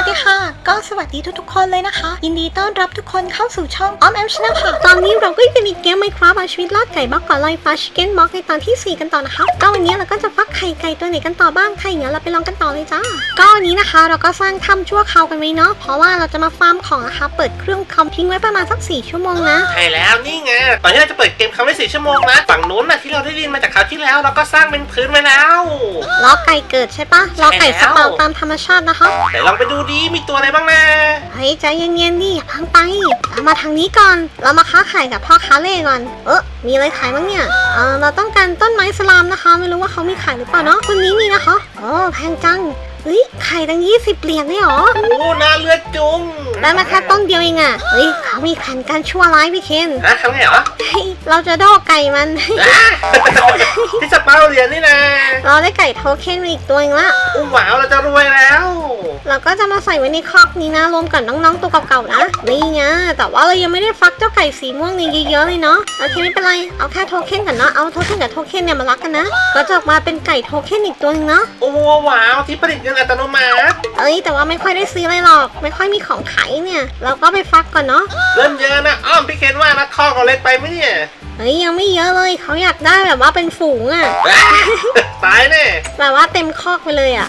วัสดีค่ะ ก็สวัสดีทุกๆคนเลยนะคะ ยินดีต้อนรับทุกคนเข้าสู่ช่องออมแอมชนะค่ะ ตอนนี้เราก็อยู่ในเกมไมค r า f t เอาชีวิตรอดไก่บล็อกก่อนลอยฟ้าชิคเก้นบล็อกในตอนที่ 4 กันต่อนะคะ ก็วันนี้เราก็จะฟักไข่ไก่ตัวไหนกันต่อบ้างไข่เนี้ยเราไปลองกันต่อเลยจ้า ก็วันนี้นะคะ เราก็สร้างถ้ำชั่วคราวกันไว้เนาะ เพราะว่าเราจะมาฟาร์มของนะคะ เปิดเครื่องคอมทิ้งไว้ประมาณสัก 4 ชั่วโมงนะ ใช่แล้วนี่ไง ตอนที่เราจะเปิดเกมคำได้สี่ชั่วโมงนะ ฝั่งนู้นนะที่เราได้ยินมาจากคราวที่แล้ว เราก็สร้างเป็นพื้นไว้แล้วล้อไก่เกิดใช่ปะล้อไก่สใช่แล้วเปาตามธรรมชาตินะคะแต่ลองไปดูดีมีตัวอะไรบ้างนะเฮ้ยใจเย็นๆดิอย่าพังไปเรามาทางนี้ก่อน เรามาค้าขายกับพ่อค้าเล่ก่อน เออมีอะไรขายบ้างเนี่ยเออเราต้องการต้นไม้สลามนะคะ ไม่รู้ว่าเขามีขายหรือเปล่าเนาะคนนี้มีนะคะโอ้แพงจังเฮ้ยไข่ตั้งยี่สิบเหรียญเลยเหรอโอ้น่าเลือดจุงได้มาแค่ต้นเดียวเองอะเฮ้ยเขามีแผนการชั่วร้ายพี่เคนฮะทำไงเหรอเฮ้ยเราจะโดไก่มันอะที่สปาเหรียญนี่นะเราได้ไก่โทเค็นมาอีกตัวเองละอุ้มหวาวเราจะรวยแล้ว เราก็จะมาใส่ไว้ในคอกนี้นะรวมกับน้องๆตัวเก่าๆนะนี่ไงแต่ว่าเรายังไม่ได้ฟักเจ้าไก่สีม่วงนี่เยอะๆเลยเนาะโอเคไม่เป็นไรเอาแค่โทเค็นก่อนเนาะเอาโทเค็นกับโทเค็นเนี่ยมารักกันนะก็จะออกมาเป็นไก่โทเค็นอีกตัวหนึงเนาะโอ้ว้าวที่ผลิตเงินอัตโนมัติเอ้ยแต่ว่าไม่ค่อยได้ซื้ออะไรหรอก ไม่ค่อยมีของขายเนี่ย เราก็ไปฟักก่อนเนาะเริ่มเยอะนะอ้อมพี่เคนว่านะข้อเราเล็กไปไหมเนี่ย เฮ้ยยังไม่เยอะเลยเขาอยากได้แบบว่าเป็นฝูงอะอะตายแน่แบบว่าเต็มคอกไปเลยอะ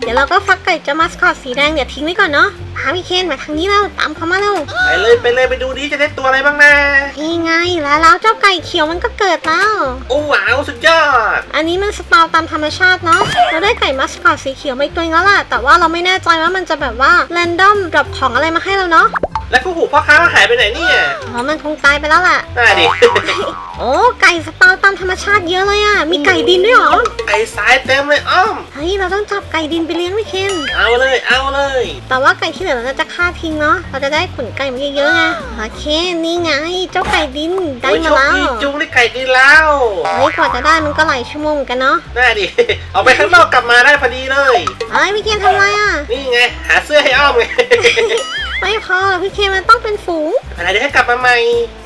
เดี๋ยวเราก็ฟักไก่เจ้ามัสคอตสีแดงเดี๋ยวทิ้งไว้ก่อนเนาะพาพี่เคนมาทางนี้แล้วตามเขามาแล้วไปเลยไปเลยไปดูดีจะได้ตัวอะไรบ้างนะนี่ไงแล้วแล้วเจ้าไก่เขียวมันก็เกิดแล้วโอ้ว้าวสุดยอดอันนี้มันสปาวตามธรรมชาติเนาะเราได้ไก่มัสคอตสีเขียวมาอีกตัวนึงแล้วล่ะแต่ว่าเราไม่แน่ใจว่ามันจะแบบว่าแรนดอมดรอปของอะไรมาให้เราเนาะ แล้วคู่หูพ่อค้าหายไปไหนเนี่ยอ๋อมันคงตายไปแล้วล่ะน่าดิ โอ้ไก่สปาวตามธรรมชาติเยอะเลยอะมีไก่ดินด้วยเหรอไอ้สายเต็มเลยอ้อม เฮ้ยเราต้องจับไก่ดินไปเลี้ยงไม่เคนเอาเลยเอาเลย แต่ว่าไก่ที่เหลือเราจะฆ่าทิ้งเนาะ เราจะได้ขนไก่มาเยอะๆไงโอเคนี่ไงเจ้าไก่ดินได้โอ้ยโชมาคแล้วดีจุงได้ไก่ดีแล้วเฮ้ยกว่าจะได้มันก็หลายชั่วโมงเหมือนกันเนาะ น่าดิ เอาไปข้างนอกกลับมาได้พอดีเลย เฮ้ยพี่เคนทำอะไรอะนี่ไงหาเสื้อให้อ้อมไงไม่ พอหรอกพี่เคนมันต้องเป็นฝูงอะไรเดี๋ยวให้กลับมาใหม่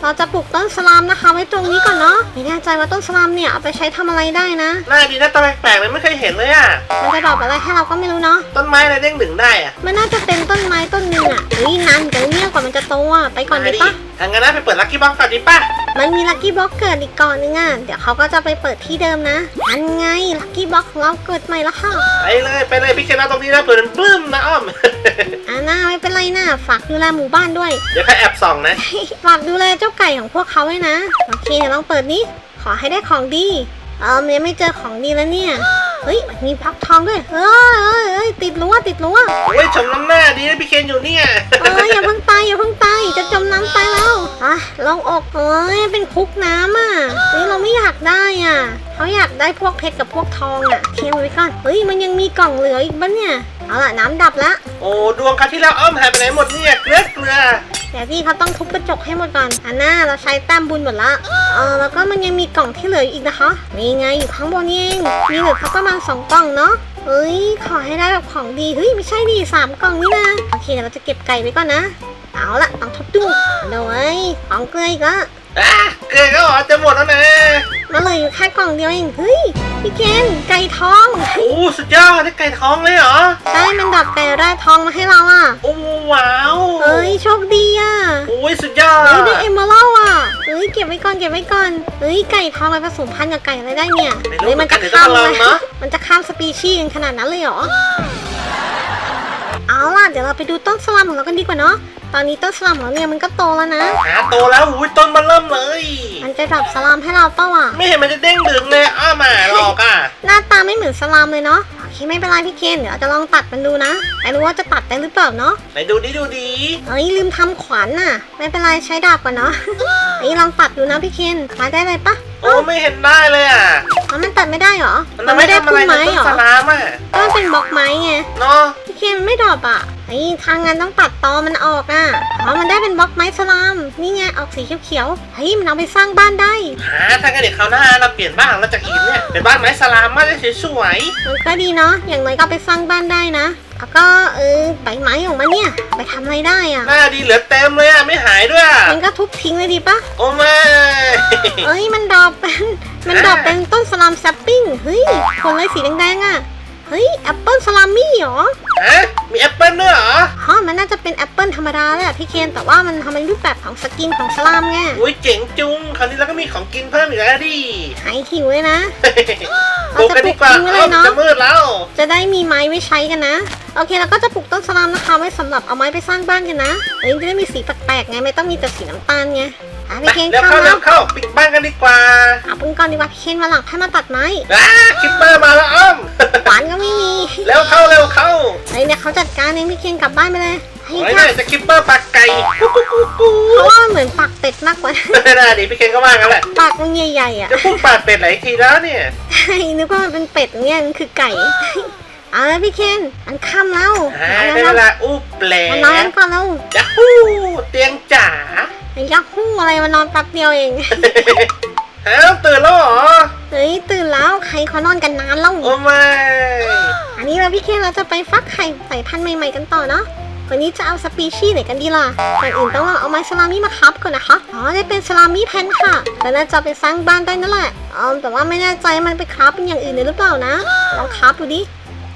เราจะปลูกต้นสลามนะคะ ไว้ตรงนี้ก่อนเนาะไม่แน่ใจว่าต้นสลามเนี่ยเอาไปใช้ทำอะไรได้นะน่าดีนะตัวแปลกๆเลยไม่เคยเห็นเลยอะมันจะดอกอะไรให้เราก็ไม่รู้เนาะต้นไม้อะไรเด้งดึงได้อะมันน่าจะเป็นต้นไม้ต้นหนึ่งอะเฮ้ยนานเดี๋ยวเนี่ยกว่ามันจะโตอะไปก่อนดีปะทางงั้นนะไปเปิดลัคกี้บ็อกก่อนดีป่ะ มันมีลัคกี้บ็อกเกิดอีกก่อนนึงอะ เดี๋ยวเขาก็จะไปเปิดที่เดิมนะอันไงลัคกี้บ็อกของเราเกิดใหม่แล้วค่ะไปเลยไปเลยพี่เคนเอาตรงนี้นะเปิดเป็นปลื้มนะอ้อม อ่าน่าไม่เป็นไรนะฝากดูแลหมู่บ้านด้วย เดี๋ยวแค่แอบส่องนะ ฝากดูแลเจ้าไก่ของพวกเขาไว้นะ โอเคเดี๋ยวลองเปิดนี้ ขอให้ได้ของดี เออเมียไม่เจอของดีแล้วเนี่ย เฮ้ยมันมีพักทองด้วยเฮ้ยเฮ้ยเฮ้ยติดรั้วติดรั้วโอ้ยชมน้ำหน้าดีนะพี่เคนอยู่เนี่ยเอ้ยอย่าเพิ่งตายอย่าเพิ่งตายจะจมน้ำตายแล้วอะลองอกเอ้ยเป็นคุกน้ำอะเฮ้ยเราไม่อยากได้อะเขาอยากได้พวกเพชรกับพวกทองอะเทียมไว้ก่อนเฮ้ยมันยังมีกล่องเหลืออีกบ้เนี่ยเอาล่ะน้ำดับละโอ้ดวงคราวที่แล้วอ้อมหายไปไหนหมดเนี่ยเกลือเกลือ เดี๋ยวพี่เขาต้องทุบกระจกให้หมดก่อนอันน่าเราใช้แต้มบุญหมดละเออแล้วก็มันยังมีกล่องที่เหลืออีกนะคะนี่ไงอยู่ข้างบนนี่เองมีเหลือเขาประมาณสองกล่องเนาะเฮ้ยขอให้ได้แบบของดีเฮ้ยไม่ใช่ดิสามกล่องนี่นะโอเคเดี๋ยวเราจะเก็บไก่ไว้ก่อนนะเอาละต้องทุบดูเดี๋ยวไอ้ยของเกลืออีกละอะเกลือก็จะหมดแล้วนะ มาเลยอยู่แค่กล่องเดียวเองเฮ้ยพี่เคนไก่ทองโอ้สุดยอดได้ไก่ท้องเลยเหรอใช่มันดับไก่ได้ทองมาให้เราอะโอ้ว้าวเฮ้ยโชคดีอะโอ้ยสุดยอดเฮ้ยได้เอมเมอรัลอะเฮ้ยเก็บไว้ก่อนเก็บไว้ก่อนเฮ้ยไก่ทองไปผสมพันธุ์กับไก่อะไรได้เนี่ยไม่รู้เฮ้ยเหมืมัอนนกัจะนเดี๋ยวต้ข้าอมงลองไหมเนาะมันจะข้ามสปีชีส์กันขนาดนั้นเลยเหรอ เอาล่ะเดี๋ยวเราไปดูต้นสลัมของเรากันดีกว่าเนาะ ตอนนี้ต้นสลัมของเราเนี่ยมันก็โตแล้วนะ หาโตแล้วอุ้ยต้นมันเริ่มเลย มันจะดรอปสลัมให้เราเปล่าอะ ไม่เห็นมันจะเด้งดึงเลยอ้ามาหลอกอะ หน้าตาไม่เหมือนสลามเลยเนาะ โอเคไม่เป็นไรพี่เคนเดี๋ยวเราจะลองตัดมันดูนะไม่รู้ว่าจะตัดได้หรือเปล่าเนาะ ไหนดูดิดูดีเฮ้ยลืมทำขวัญน่ะ ไม่เป็นไรใช้ดาบก่อนเนาะเฮ้ยลองตัดดูนะพี่เคนมาได้เลยปะโอ้ไม่เห็นได้เลยอะ อ๋อมันตัดไม่ได้เหรอมันไม่ได้ทำอะไรพุ่มนะไม้ต้นเหรอสลามอะก็มันเป็นบล็อกไม้ไง เนาะ พี่เคนมัน ไม่ดรอปอะเฮ้ยทางงานต้องตัดตอมันออกอะอ๋อมันได้เป็นบล็อกไม้สลามนี่ไงออกสีเขียวๆเฮ้ยมันเอาไปสร้างบ้านได้หาถ้างั้นเดี๋ยวคราวหน้าเราเปลี่ยนบ้านเราจากหินเนี่ยเป็นบ้านไม้สลามมาได้สวยมันก็ดีเนาะอย่างน้อยก็เอาไปสร้างบ้านได้นะแล้วก็เออใบไม้ของมันเนี่ย ไปทำอะไรได้อะๆหน้าดีเหลือเต็มเลยอะไม่หายด้วยอะมันก็ทุบทิ้งเลยดีปะโอ้ไม่เอ้ยมันดรอปเป็นมันดรอปเป็นต้นสลัมแซปปิ้งเฮ้ยผลอะไรสีแดงๆอะ เฮ้ยแอปเปิลสลัมมี่เหรอฮะมีแอปเปิ้ลด้วยเหรอปิลธรรมดาแหละพี่เคนแต่ว่ามันทำเป็นรูปแบบของสกินของสลามไงอุ้ยเจ๋งจุงคราวนี้เราก็มีของกินเพิ่มอีกแล้วดิหายหิวเลยนะปลูกกันดีกว่าเราจะปลูกทิ้งไว้เลยเนอะจะมืดแล้ว จะได้มีไม้ไว้ใช้กันนะ โอเคแล้วก็จะปลูกต้นสลามนะคะไว้สำหรับเอาไม้ไปสร้างบ้านกันนะเอ้ยจะได้มีสีแปลกๆไงไม่ต้องมีแต่สีน้ำตาลไง อะไปพี่เคนเร็วเข้าเข้าเร็แล้ววเข้าปิดบ้านกันดีกว่าเอาปุ้งก่อนดีกว่าพี่เคนมาหลังให้มาตัดไม้อ่าคิปเปอร์มาแล้วอ้อมหวานก็ไม่มีเร็วเข้าเร็วเข้าเฮ้ยเนี่ยเขาจัดการเองพี่เคนกลับบ้านไปเลยเฮ้ยโอ้ยค่ะเนี่ยจะคิปเปอร์ปากไก่กุ๊กกุ๊กกุ๊กกุ๊เพราะกว่ามันเหมือนปากเป็ดมากกว่าน่าดิพี่เคนก็ว่ากันแหละ ปากมันใหญ่ๆอะ จะพูดปากเป็ดหลายทีแล้วเนี่ยใช่นึกว่ามันเป็นเป็ดเนี่ยมันคือไก่ เอาแล้วพี่เคนมันค่ำแล้วอ่าเอาได้แล้วเวลาอู้แปลมันนอนกันก่อนแล้วยักฮู้เตียงจ๋า ยักษ์ฮู้อะไรมานอนแป๊บเดียวเองฮะตื่นแล้วเหรอ เฮ้ยตื่นแล้วใครเขานอนกันนานแล้วโอ้ไม่อันนี้เราพี่เคนเราจะไปฟักไข่สายพันธุ์ใหม่ๆกันต่อเนาะวันนี้จะเอาสปีชีส์ไหนกันดีล่ะก่อนอื่นต้องลองเอาไม้สลามี่มาคับก่อนนะคะ อ๋อได้เป็นสลามี่แพนค่ะแล้วน่าจะไปสร้างบ้านได้นั่นแหละอ๋อแต่ว่าไม่แน่ใจมันไปคราฟเป็นอย่างอื่นเลยหรือเปล่านะ ลองคราฟดูดิ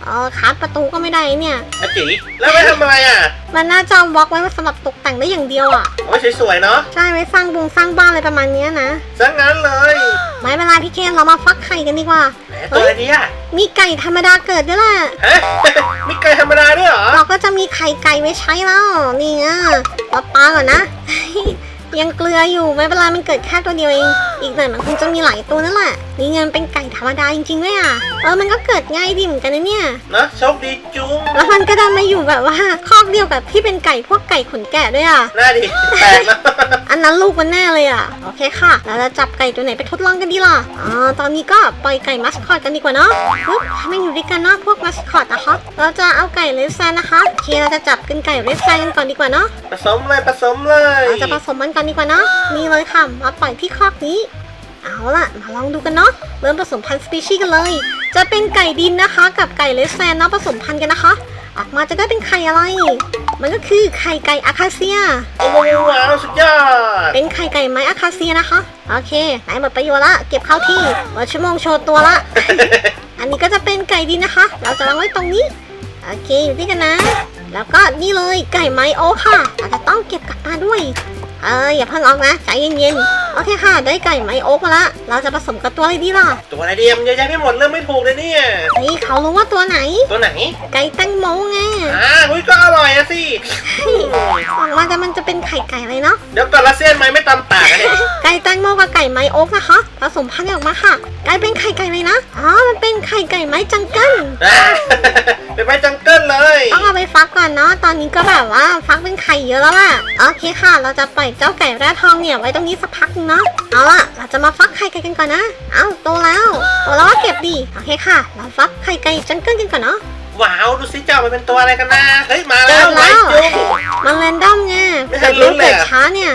เออคราฟประตูก็ไม่ได้เนี่ยอาจิแล้วไม่ทำอะไรอะมันน่าจะวอล์กไว้สำหรับตกแต่งได้อย่างเดียวอะโอ้ยสวยๆเนาะใช่ไว้สร้างบุงสร้างบ้านอะไรประมาณเนี้ยนะซะงั้นเลยไม่เป็นไรพี่เคนเรามาฟักไข่กันดีกว่าแหมตัวอะไรเนี่ยมีไก่ธรรมดาเกิดด้วยแหละฮะมีไก่ธรรมดาด้วยเหรอเราก็จะมีไข่ไก่ไว้ใช้แล้วนี่ไงเราปาก่อนนะยังเกลืออยู่ไม่เป็นไรมันเกิดแค่ตัวเดียวเอง อีกหน่อยมันคงจะมีหลายตัวนั่นแหละ นี่ไงมันเป็นไก่ธรรมดาจริงๆด้วยอะ เออ มันก็เกิดง่ายดีเหมือนกันนะเนี่ยเนอะโชคดีจุงแล้วมันก็ดันมาอยู่แบบว่าคอกเดียวกับที่เป็นไก่พวกไก่ขนแกะด้วยอะ น่าดิแปลกนะ อันนั้นลูกมันแน่เลยอะ โอเคค่ะแล้วเราจับไก่ตัวไหนไปทดลองกันดีล่ะอ่าตอนนี้ก็ปล่อยไก่มัสคอตกันดีกว่าเนาะปึ๊บให้มันอยู่ด้วยกันเนาะพวกมัสคอตนะคะเราจะเอาไก่เลสแซนนะคะโอเคเราจะจับกันไก่เลสแซนกันก่อนดีกว่าเนาะผสมเลยผสมเลย เราจะผสมมันกันดีกว่าเนาะนี่เลยค่ะมาปล่อยที่คอกนี้ เอาล่ะ มาลองดูกันเนาะ เริ่มผสมพันธุ์สปีชีส์กันเลย จะเป็นไก่ดินนะคะ กับไก่เลสแซนเนาะผสมพันธุ์กันนะคะ ออกมาจะได้เป็นไข่อะไร มันก็คือไข่ไก่อาคาเซีย โอ้โหว้าวสุดยอด เป็นไข่ไก่ไม้อาคาเซียนะคะ โอเค ไหนหมดประโยชน์ละ เก็บเข้าที่หมดชั่วโมงโชว์ตัวละ อันนี้ก็จะเป็นไก่ดินนะคะ เราจะวางไว้ตรงนี้ โอเค อยู่ด้วยกันนะ แล้วก็นี่เลยไก่ไม้โอค่ะอาจจะต้องเก็บกลับมาด้วย เอออย่าเพิ่งออกนะใจเย็นๆ โอเคค่ะ ได้ไก่ไม้โอ๊กมาละ เราจะผสมกับตัวอะไรดีล่ะ ตัวอะไรเดียมนเยอะแยะไม่หมดเริ่มไม่ถูกเลยเนี่ยเฮ้ยเขารู้ว่าตัวไหน ตัวไหนไก่แตงโมไงอ่าอุ้ยก็อร่อยอะสิเฮ้ยออกมาแต่มันจะเป็นไข่ไก่อะไรเนาะ เดี๋ยวก่อนละเซียนไหมไม่ตำปากอะเนี่ยไก่แตงโมกับไก่ไม้โอ๊กนะคะผสมพันธุ์กันออกมาค่ะกลายเป็นไข่ไก่เลยนะ อ๋อ มันเป็นไข่ไก่ไม้จังเกิลอ่าเป็นไม้จังเกิลเลยต้องเอาไปฟักก่อนเนาะ ตอนนี้ก็แบบว่าฟักเป็นไข่เยอะแล้วล่ะ โอเคค่ะ เราจะปล่อยเจ้าไก่แร่ทองเนี่ยไว้ตรงนี้สักพักนึงเนาะเอาล่ะเราจะมาฟักไข่ไก่กันก่อนนะ เอาโตแล้วโตแล้วก็เก็บดีโอเคค่ะ เราฟักไข่ไก่จังเกิลกันก่อนเนาะว้าวดูสิเจ้ามันเป็นตัวอะไรกันนะเฮ้ยมาแล้เกิวดไม้แล้วจุงมันแรนดอมไงไม่ทัเกินดลุ้เร็วนเลยเกิดอะช้าเนี่ย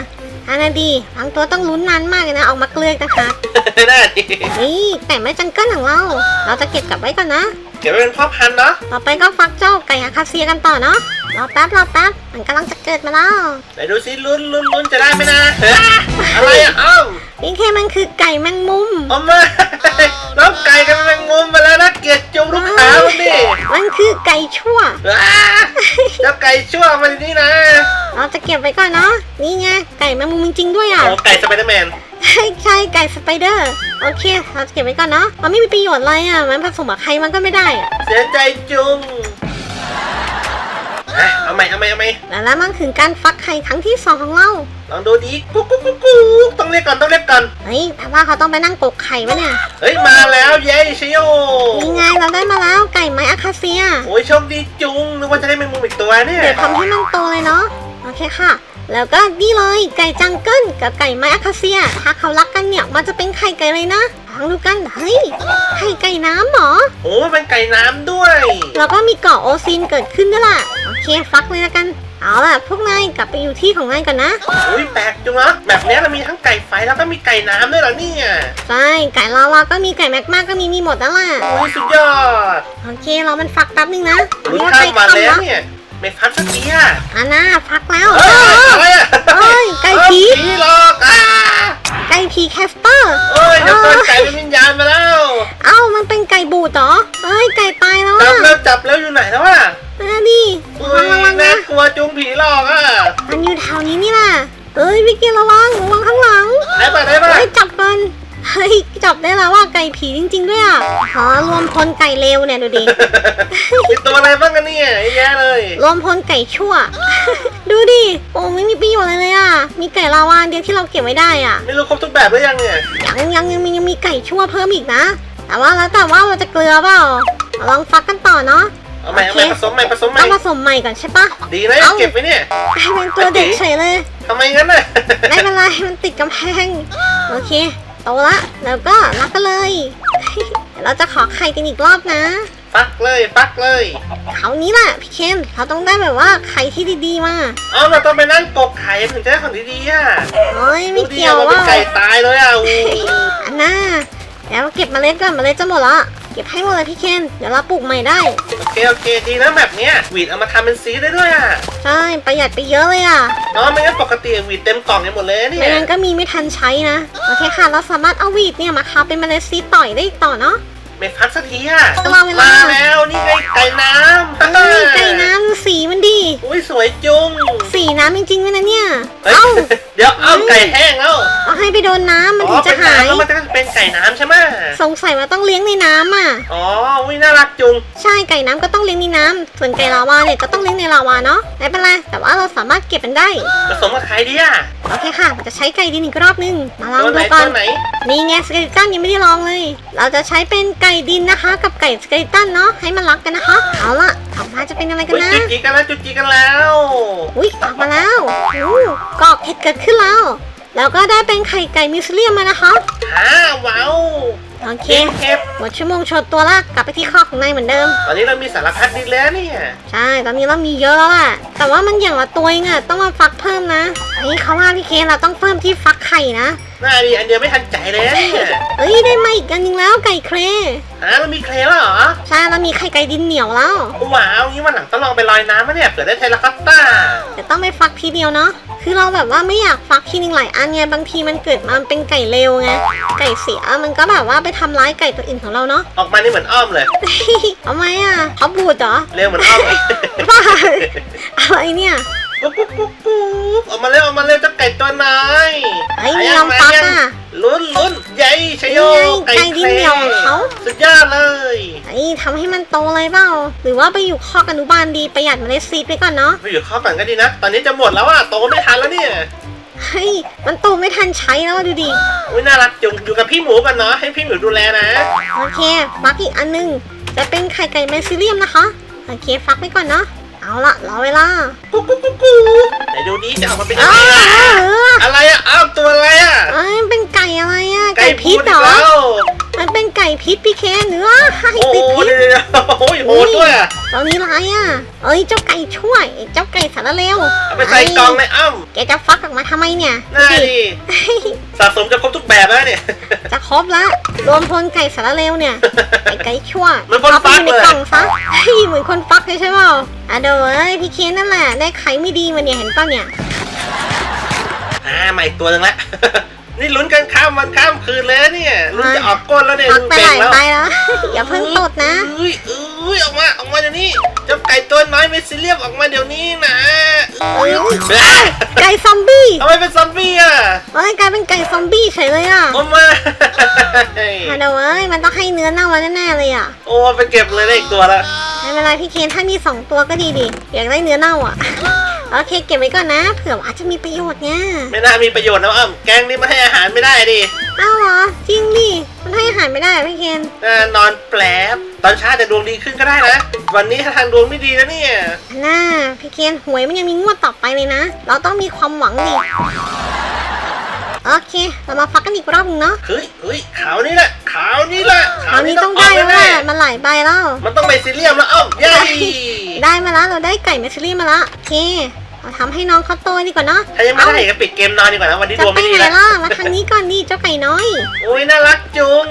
อันนั้นดีบางตัวต้องลุ้นนานมากเลยนะออกมาเกลือกนะคะน่าดินี่แต่ไม่จังเกิลของเรา เราจะเก็บกลับไว้ก่อนนะ เดี๋ยวไปเป็นพ่อพันธุ์เนาะต่อไปก็ฟักเจ้าไก่อาคาเซียกันต่อเนาะรอแป๊บรอแป๊บมันกำลังจะเกิดมาแล้วไหนดูสิลุ้นลุ้นลุ้นจะได้ไหมนะเฮ้ยอะไรอะเอ้านี่แค่มันคือไก่แมงมุมเอามาน้องไก่กันแมงมุมมาแล้วนะเกลียดจุงลูกค้ามันดิมันคือไก่ชั่วว้าเจ้าไก่ชั่วมันนี่นะเราจะเก็บไว้ก่อนเนาะนี่ไงไก่แมงมุมจริงๆด้วยอะโอ้ไก่สไปเดอร์แมน ใช่ใช่ไก่สไปเดอร์ โอเคเราจะเก็บไว้ก่อนเนาะมันไม่มีประโยชน์อะไรอะ มันผสมกับใครมันก็ไม่ได้อะเสียใจจุงอะเอาใหม่เอาใหม่เอาใหม่แล้วแล้วมันถึงการฟักไข่ครั้งที่สองของเราลองดูดีกุ๊กกุ๊กกุ๊กกุ๊กต้องเรียกก่อนต้องเรียกก่อนเฮ้ยแต่ว่าเขาต้องไปนั่งกกไข่ไว้เนี่ยเฮ้ยมาแล้วเย้ชิโยนี่ไงเราได้มาแล้วไก่ไม้อาคาเซีย โอ้ยโชคดีจุงนึกว่าจะได้แมงมุมอีกตัวเนี่ยเดี๋ยวทำให้มันโตเลยเนาะโอเคค่ะ แล้วก็นี่เลยไก่จังเกิลกับไก่ไม้อาคาเซีย ถ้าเขารักกันเนี่ยมันจะเป็นไข่ไก่เลยนะลองดูกันเฮ้ยไข่ไก่น้ำเหรอโอ้เป็นไก่น้ำด้วย แล้วก็มีเกาะโอซินเกิดขึ้นด้วยล่ะโอเคฟักเลยละกันเอาล่ะพวกนายกลับไปอยู่ที่ของนายก่อนนะอุ้ยแปลกจุงเนาะแบบเนี้ยเรามีทั้งไก่ไฟแล้วก็มีไก่น้ำด้วยเหรอเนี่ยใช่ไก่ลาวาก็มีไก่แมกมาก็มีมีหมดแล้วล่ะอุ้ยสุดยอดโอเคเรามันฟักแป๊บนึงนะลุ้นว่าข้าไก่มมาค่ำแล้วแล้วเนี่ย ไม่ฟันสักทีอะอันน่าฟักแล้วเอ้ยอะไรอะเอ้ยไก่ผีเอ้ยผีหลอกอะไก่ผีแคสเปอร์เอ้ยเดี๋ยวก่อนไก่เป็นวิญญาณมาแล้วเอ้ามันเป็นไก่บูดเหรอเอ้ยไก่ตายแล้วจัอะบแล้วจับแล้วอยู่ไหนแล้วอะอ่านี่อุ้ระยวังระวังน่านะกลัวจุงผีหลอกอะมันอยู่แถวนี้นี่น่ะเอ้ยพี่เกณฑ์ระวังระวังข้างหลังได้ปะได้ปะเฮ้ยจับกันเฮ้ยจับได้แล้วว่าไก่ผีจริง ๆ ด้วยอะอ๋อรวมพลไก่เลวเนี่ยดูดิ มีตัวอะไรบ้างกันเนี่ยเยอะแยะเลย รวมพลไก่ชั่ว ดูดิ โอ้ไม่มีประโยชน์อะไรเลยอะ มีไก่ลาวาอันเดียวที่เราเก็บไว้ได้อะ ไม่รู้ครบทุกแบบหรือยังเนี่ย ยังยังยังมียังมีไก่ชั่วเพิ่มอีกนะ แต่ว่าแล้วแต่ว่าเราจะเกลือเปล่าลองฟักกันต่อเนาะ เอาใหม่เอาใหม่ผสมใหม่ผสมใหม่ ต้องผสมใหม่ก่อนใช่ปะ ดีนะเอ้า เก็บไว้เนี่ยกลายเป็นตัวเด็กเฉยเลย ทำไมงั้นน่ะ ไม่เป็นไร มันติดกำแพง โอเค โตละแล้วก็รักกันเลย เดี๋ยวเราจะขอไข่กันอีกรอบนะ ฟักเลยฟักเลยคราวนี้แหละพี่เคนเราต้องได้แบบว่าไข่ที่ดีๆมาเอาเราต้องไปนั่งกบไข่ถึงจะได้ของดีๆอะโอ้ยดูไม่ดิเกี่ยวว่าเป็ว่านไก่ตายเลยอะอู้อันน่าแล้วเก็บเมล็ดก่อนเมล็ดจะหมดละ เก็บให้หมดเลยพี่เคน เดี๋ยวเราปลูกใหม่ได้ โอเคโอเคดีนะแบบเนี้ยหวีดเอามาทำเป็นซีดได้ด้วยอะใช่ ประหยัดไปเยอะเลยอะ เนาะไม่งั้นปกติหวีดเต็มกล่องกันหมดเลยเนี่ไม่ยงั้นก็มีไม่ทันใช้นะ โอเคค่ะ เราสามารถเอาวีดเนี่ยมาคาเป็นเมล็ดซีดต่อยได้อีกต่อเนาะ ไม่ฟักสักทีอะรอเวลามาแล้วนี่ไงไก่น้ำเฮ้ยไก่น้ำดูสีมันดี อุ้ยสวยจุงสีน้ำจริงๆเลยนะเนี่ยเฮ้ยเอ้า เดี๋ยวเอาไก่แห้ง โดนน้ำมันอ๋ถึองจะเป็นหายน้ำแล้วมันจะเป็นไก่น้ำใช่ไหมสงสัยว่าต้องเลี้ยงในน้ำอะ อ๋ออุ้ยน่ารักจุง ใช่ไก่น้ำก็ต้องเลี้ยงในน้ำส่วนไก่ลาวาเนี่ยก็ต้องเลี้ยงในลาวาเนาะไม่เป็นไรแต่ว่าเราสามารถเก็บมันได้ ผสมกับใครดีอะโอเคค่ะเราจะใช้ไก่ดินอีกรอบนึง มาลองตัวไหนดูก่อตัน วไหน นี่ไงสเกลิตันยังไม่ได้ลองเลย เราจะใช้เป็นไก่ดินนะคะ กับไก่สเกลิตันเนาะให้มันรักกันนะคะ เอาละออกมาจะเป็นอะไรกันอุ้ยนะ จุดจีกันแล้วจุดจีกันแล้ว อุ้ยออกมาแล้วอู้กรอกเห็ดเกิดขึ้นแล้ว แล้วก็ได้เป็นไข่ไก่มิสเลียมมานะคะฮ่าว้าวโอเคเก็บเก็บหมดชั่วโมงโชดตัวละกลับไปที่คอกของนายเหมือนเดิม ตอนนี้เรามีสารพัดดินแล้วเนี่ย ใช่ ตอนนี้เรามีเยอะแล้วแหละแต่ว่ามันอย่างละตัวเองอะต้องมาฟักเพิ่มนะอันนี้เขาว่าพี่เคเราต้องเพิ่มที่ฟักไข่นะน่าดีอันเดียวไม่ทันใจเลยนะเนี่ยเอ้ยได้มาอีกอันนึงแล้วไก่เครฮะเรามีเคลแล้วเหรอใช่เรามีไข่ไก่ดินเหนียวแล้ว ว้าวงี้วันหลังต้องลองไปลอยน้ำมะเนี่ยเผื่อได้เทเลคอปเตอร์แต่ต้องไปฟักทีเดียวเนาะ คือเราแบบว่าไม่อยากฟักทีนึงหลายอันไง บางทีมันเกิดมาเป็นไก่เลวไง ไก่เสียมันก็แบบว่าไปทำร้ายไก่ตัวอื่นของเราเนาะ ออกมานี่เหมือนอ้อมเลย เอาไหมอะเขาบูดเหรอเร็วเหมือนอ้อมเลยบ้าอะไรเนี่ย กุ๊กกุ๊กกุ๊กกุ๊กออกมาเร็วออกมาเร็วเจ้าไก่ตัวน้อยไอ้ไม่ยอมฟักอะลุ้นลุ้นใหญ่ชโยนี่ไงไก่ดินเหนียวของเขาสุดยอดเลยไอ้ทำให้มันโตเลยเปล่าหรือว่าไปอยู่คอกอนุบาลดีประหยัดเมล็ดซีดไปก่อนเนาะไปอยู่ข้อก่อนก็ดีนะ ตอนนี้จะหมดแล้วอะโตไม่ทันแล้วเนี่ยเฮ้ยมันโตไม่ทันใช้แล้วอะดูดิอุ้ยน่ารักจุงอยู่กับพี่หมูกันเนาะให้พี่หมูดูแลนะโอเคฟักอีกอันนึงจะเป็นไข่ไก่แมซิเลียมนะคะโอเคฟักไปก่อนเนาะ เอาละรอเวลากุ๊กกุ๊กกุ๊กกุ๊กไหนดูดิจะออกมาเป็นยังอ้าไงอะเอออะไรอะอ้าวตัวอะไรอะเอ้ยเป็นไก่อะไรอะไก่ไก่พิษพูดเหรอีกอแล้ว มันเป็นไก่พิษพี่เคนเนื้อให้โอ้ติดพิษเดี๋ยวเดี๋ยวโอ้ยโหดด้วยอะตอนนี้ร้ายอะเอ้ยเจ้าไก่ช่วย เจ้าไก่สารเลวเอาไปใส่กล่องเลยอ้ำแกจะฟักออกมาทำไมเนี่ยน่าดูดีสะสมจะครบทุกแบบแล้วเนี่ย จะครบละรวมพลไก่สารเลวเนี่ยไก่ไก่ชั่วเหมือนคนเอาไปอยู่ในฟักเลย กล่องซะเฮ้ยเหมือนคนฟักเลยใช่เปล่าอะเดี๋ยวเอ้ยพี่เคนนั่นแหละได้ไข่ไม่ดีมาเนี่ยเห็นป่ะเนี่ยอ่าใหม่ตัวหนึงละ นี่ลุ้นกันข้ามวันข้ามคืนเลยนะเนี่ยลุ้นจะออกก้นแล้วเนี่ยฟักลุ้นไปเบ่หงลายแล้วใบแล้ว อย่าเพิ่งตดนะเอ้ยเอ้ยออกมาออกมาเดี๋ยวนี้เจ้าไก่ตัวน้อยเมซิเลียมออกมาเดี๋ยวนี้นะเอ้ยเอ้ยไก่ซอมบี้ทำไมเป็นซอมบี้อะเอ้ยกลายเป็นไก่ซอมบี้เฉยเลยอะออกมาฮัลโหลเอ้ยมันต้องให้เนื้อเน่าแล้วแน่ๆเลยอะ โอ้ไปเก็บเลยได้อีกตัวละไม่เป็นไรพี่เคนถ้ามีสองตัวก็ดีดิอยากได้เนื้อเน่าอะ โอเคเก็บไว้ก่อนนะ เผื่อว่าอาจจะมีประโยชน์เนี่ยไม่น่ามีประโยชน์นะอ้ำแกงนี่มันให้อาหารไม่ได้ดิอ้าวเหรอจริงดิมันให้อาหารไม่ได้เหรอพี่เคนอ่านอนแปลบตอนเช้าจะดวงดีขึ้นก็ได้นะ วันนี้ถ้าทางดวงไม่ดีนะเนี่ย น่าพี่เคนหวยมันยังมีงวดต่อไปเลยนะ เราต้องมีความหวังดิโอเค เรามาฟักกันอีกรอบหนึงเนาะเฮ้ยเฮ้ยขาวนี่แหละขาวนี่แหละคราวนี้ต้องได้แล้วแหละมันหลายใบแล้ว มันต้องไปซีเรียมแล้วอ้อมเย้ ได้มาแล้วเราได้ไก่เมสซิลี่มาแล้วโอเค เราทำให้น้องเขาโตดีกว่าเนาะถ้ายังไม่ได้ก็ปิดเกมนอนดีกว่านะวันนี้จะดวงไปไม่ดีไหนแล้วล่ะมาทางนี้ก่อนดิเจ้าไก่น้อยโอ้ยน่ารักจุง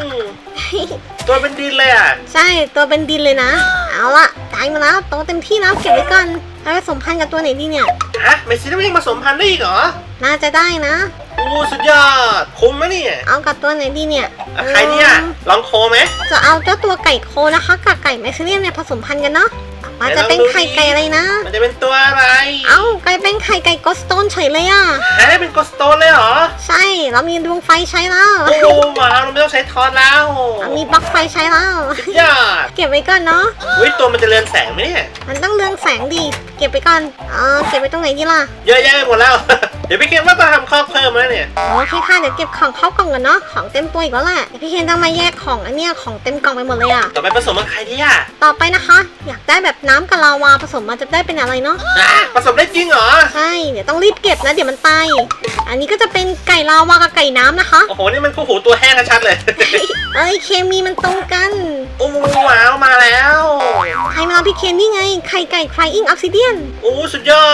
ตัวเป็นดินเลยอะ ใช่ตัวเป็นดินเลยนะ เอาละตายมาแล้วโตเต็มที่แล้วเก็บไว้ก่อนเอาไปสมพันธ์กับตัวไหนดีเนี่ยฮะเมสซี่ต้องยังผสมพันธุ์ได้อีกเหรอ น่าจะได้นะโอ้สุดยอดคุ้มมะเนี่ยเอากับตัวไหนดีเนี่ยอะใครเนี่ยลองโคไหมจะเอาเจ้าตัวไก่โคนะคะกับไก่แมสซิเลียนเนี่ยผสมพันธุ์กันเนาะ เอาไปว่าจะเป็นไข่ไก่อะไรนะ มันจะเป็นตัวอะไร เอ้ากลายเป็นไข่ไก่กอสโตนเฉยเลยอะฮะเป็นกสโตนเลยเหรอ ใช่ เรามีดวงไฟใช้แล้ว โอ้ว้าวเราไม่ต้องใช้ทอนแล้วเรามีปลั๊กไฟใช้แล้วยอดเก็บไว้ก่อนเนาะอุ้ยตัวมันจะเรือนแสงไหมเนี่ย มันต้องเรืองแสงดี เก็บไปก่อนเออเก็บไว้ตรงไหนดีล่ะ เยอะแยะไปหมดแล้ว เดี๋ยวพี่เคนว่าต้องทำคอกเพิ่มแล้วเนี่ยโอเคค่ะเดี๋ยวเก็บของเข้ากล่องกันเนาะ ของเต็มตัวอีกแล้วแหละเดี๋ยวพี่เคนต้องมาแยกของอันเนี้ยของเต็มกล่องไปหมดเลยอะ ต่อไปผสมกับใครดีอะ ต่อไปนะคะ อยากได้แบบน้ำกับลาวาผสมมาจะได้เป็นอะไรเนาะ อะผสมได้จริงเหรอ ใช่ เดี๋ยวต้องรีบเก็บนะ เดี๋ยวมันตาย อันนี้ก็จะเป็นไก่ลาวากับไก่น้ำนะคะ โอ้โห นี่มันคู่หูตัวแห้งชัดๆเลย เอ้ยเคมีมันตรงกัน โอ้ว้าว มาแล้วใครมาเอา พี่เคนนี่ไง ไข่ไก่ crying obsidian โอ้สุดยอ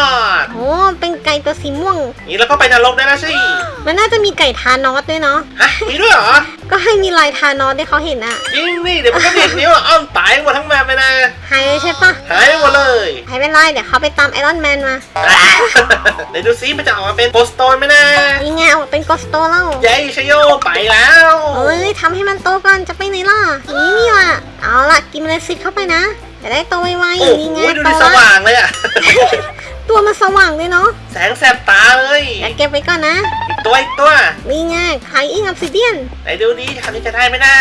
ด โอ้เป็นไก่ตัวสีม่วง นี่แล้วก็ไปนรกได้แล้วสิ มันน่าจะมีไก่ทานอสด้วยเนาะ ฮะ มีด้วยเหรอ ก็ให้มีลายทานอสให้เขาเห็นอะจริงนี่เดี๋ยวมันก็ดีดนิ้วอะอ้อมตายหมดทั้งแมปเลยนะ หายเลยใช่ปะหายหมดเลยหายเป็นไรเดี๋ยวเขาไปตามไอรอนแมนมาอะเดี๋ยวดูซิมันจะออกมาเป็นโปสโตนไหมนะนี่ไงเอาเป็นกอสโตแล้วเย้ชโยไปแล้วเอ้ยทำให้มันโตก่อนจะไปไหนล่ะนี่นี่ล่ะเอาล่ะกินเมล็ดซีดเข้าไปนะ จะได้โตไวๆโอ้นี่โหไงดูโตดิสละว่างเลยอะตัวมันสว่างเลยเนาะแสงแสบตาเลยเดี๋ยวเก็บไว้ก่อนนะ อีกตัวอีกตัวนี่ไงไข่อิงออฟซิเดียนไหนดูดิคราวนี้จะได้ไหมนะ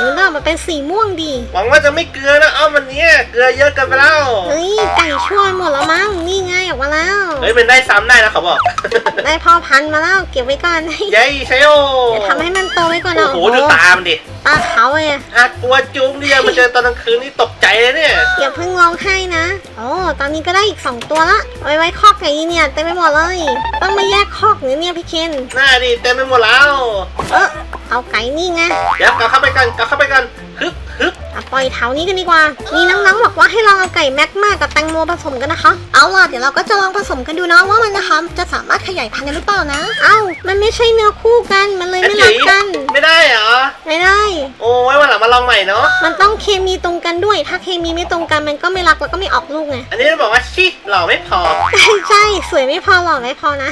นี่มันออกมาเป็นสีม่วงดี หวังว่าจะไม่เกลือนะอ้อมวันเนี้ยเกลือเยอะเกินไปแล้วเฮ้ยไก่ช่วยหมดแล้วมั้ง นี่ไงออกมาแล้ว เฮ้ยมันได้ซ้ำได้นะเขาบอก ได้พ่อพันธุ์มาแล้วเก็บไว้ก่อนเย้ชโยเดี๋ยวทำให้มันโตไว้ก่อนโอ้นะโหดูตามันดิ ตาเขาเลยหากกลัวจุ้งเนี่ยมาเจอตอนกลางคืนนี่ตกใจเลยเนี่ยอย่าเพิ่งร้องไห้นะ โอ้ตอนนี้ก็ได้อีก 2 ตัวละเอาไว้ไว้คอกไก่เนี่ยเต็มไปหมดเลย ต้องมาแยกคอกหรือเนี่ยพี่เคนหน้าดิเต็มไปหมดแล้ว เออเอาไก่นี่ไงเดี๋ยวกลับเข้าไปกันกลับเข้าไปกันฮึบฮึบ อะปล่อยเถานี้กันดีกว่า มีน้องๆบอกว่าให้ลองเอาไก่แม็กมากับแตงโมผสมกันนะคะ เอาล่ะเดี๋ยวเราก็จะลองผสมกันดูนะว่ามันนะคะ จะสามารถขยายพันธุ์ได้หรือเปล่านะ เอ้า มันไม่ใช่เนื้อคู่กัน มันเลยไม่รักกัน ไม่ได้เหรอ ไม่ได้ โอ้ไว้วันหลังมาลองใหม่เนาะ มันต้องเคมีตรงกันด้วย ถ้าเคมีไม่ตรงกันมันก็ไม่รักแล้วก็ไม่ออกลูกไง อันนี้บอกว่าชิหล่อไม่พอ ใช่ใช่สวยไม่พอหรอกไม่พอนะ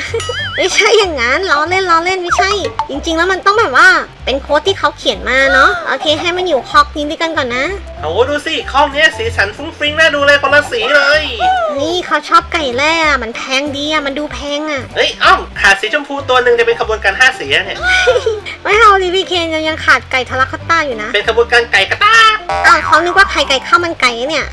ไม่ใช่อย่างนั้นล้อเล่นล้อเล่นไม่ใช่ จริง ๆ แล้วมันต้องแบบว่าเป็นโค้ดที่เขาเขียนมาเนาะ โอเค ให้มันอยู่คอกนี้ด้วยกันก่อนนะโอ้โหดูสิข้องเนี้ยสีสันฟุ้งฟริ้งน่าดูเลยคนละสีเลย นี่เขาชอบไก่แร่อะมันแพงดีอะมันดูแพงอะ เฮ้ยอ้อมขาดสีชมพูตัวหนึ่งจะเป็นขบวนการห้าสีแล้วเนี่ย ไม่เอาดิพี่เคนยังยังขาดไก่ทะลักคัตต้าอยู่นะเป็นขบวนการไก่กระตากอ้าวเขานึกว่าไข่ไก่ข้าวมันไก่เนี่ย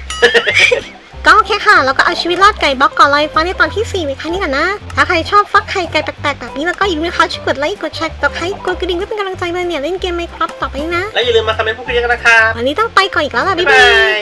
ก็โอเคค่ะ แล้วก็เอาชีวิตรอดไก่บล็อกก่อนลอยฟ้าในตอนที่ 4 ไว้ครั้งนี้ก่อนนะ ถ้าใครชอบฟักไข่ไก่แปลกๆแบบนี้แล้วก็อย่าลืมนะคะช่วยกดไลค์ กดแชร์กดไลค์กดกระดิ่งเพื่อเป็นกำลังใจมาเนี่ยเล่นเกมไหมครับต่อไปนะ แล้วอย่าลืมมาคอมเมนต์พูดคุยกันนะครับวันนี้ต้องไปก่อนอีกแล้วล่ะ บ๊าบ๊ายยบาบายย